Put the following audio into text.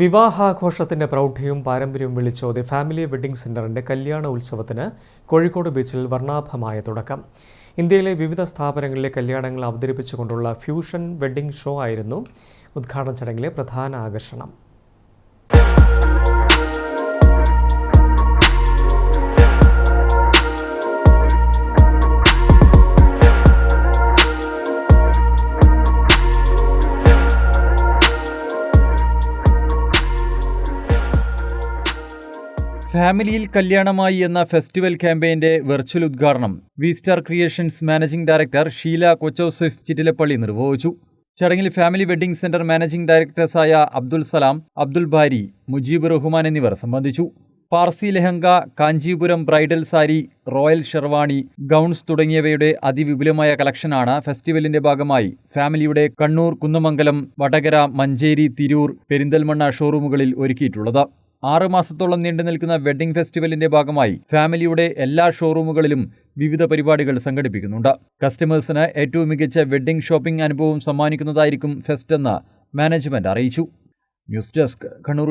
വിവാഹാഘോഷത്തിന്റെ പ്രൗഢിയും പാരമ്പര്യവും വിളിച്ചോതി family wedding സെന്ററിന്റെ കല്യാണ ഉത്സവത്തിന് കോഴിക്കോട് ബീച്ചിൽ വർണാഭമായ തുടക്കം. ഇന്ത്യയിലെ വിവിധ സ്ഥാപനങ്ങളിലെ കല്യാണങ്ങൾ അവതരിപ്പിച്ചുകൊണ്ടുള്ള ഫ്യൂഷൻ വെഡ്ഡിംഗ് ഷോ ആയിരുന്നു ഉദ്ഘാടന ചടങ്ങിലെ പ്രധാന ആകർഷണം. ഫാമിലിയിൽ കല്യാണമായി എന്ന ഫെസ്റ്റിവൽ ക്യാമ്പയിന്റെ വെർച്വൽ ഉദ്ഘാടനം V star creations managing director Sheela Kochouseph Chittilappilly നിർവഹിച്ചു. ചടങ്ങിൽ ഫാമിലി വെഡ്ഡിംഗ് സെന്റർ മാനേജിംഗ് ഡയറക്ടേഴ്സായ അബ്ദുൽ സലാം അബ്ദുൽ ബാരി മുജീബ് റഹ്മാൻ എന്നിവർ സംബന്ധിച്ചു. Parsi lehenga Kanchipuram bridal sari royal sherwani gowns തുടങ്ങിയവയുടെ അതിവിപുലമായ കളക്ഷനാണ് ഫെസ്റ്റിവലിന്റെ ഭാഗമായി ഫാമിലിയുടെ കണ്ണൂർ കുന്നമംഗലം വടകര മഞ്ചേരി തിരൂർ പെരിന്തൽമണ്ണ ഷോറൂമുകളിൽ ഒരുക്കിയിട്ടുള്ളത്. ആറ് മാസത്തോളം നീണ്ടു നിൽക്കുന്ന വെഡ്ഡിംഗ് ഫെസ്റ്റിവലിന്റെ ഭാഗമായി ഫാമിലിയുടെ എല്ലാ ഷോറൂമുകളിലും വിവിധ പരിപാടികൾ സംഘടിപ്പിക്കുന്നുണ്ട്. കസ്റ്റമേഴ്സിന് ഏറ്റവും മികച്ച വെഡ്ഡിംഗ് ഷോപ്പിംഗ് അനുഭവം സമ്മാനിക്കുന്നതായിരിക്കും ഫെസ്റ്റ് എന്ന് മാനേജ്മെന്റ് അറിയിച്ചു. News desk Kannur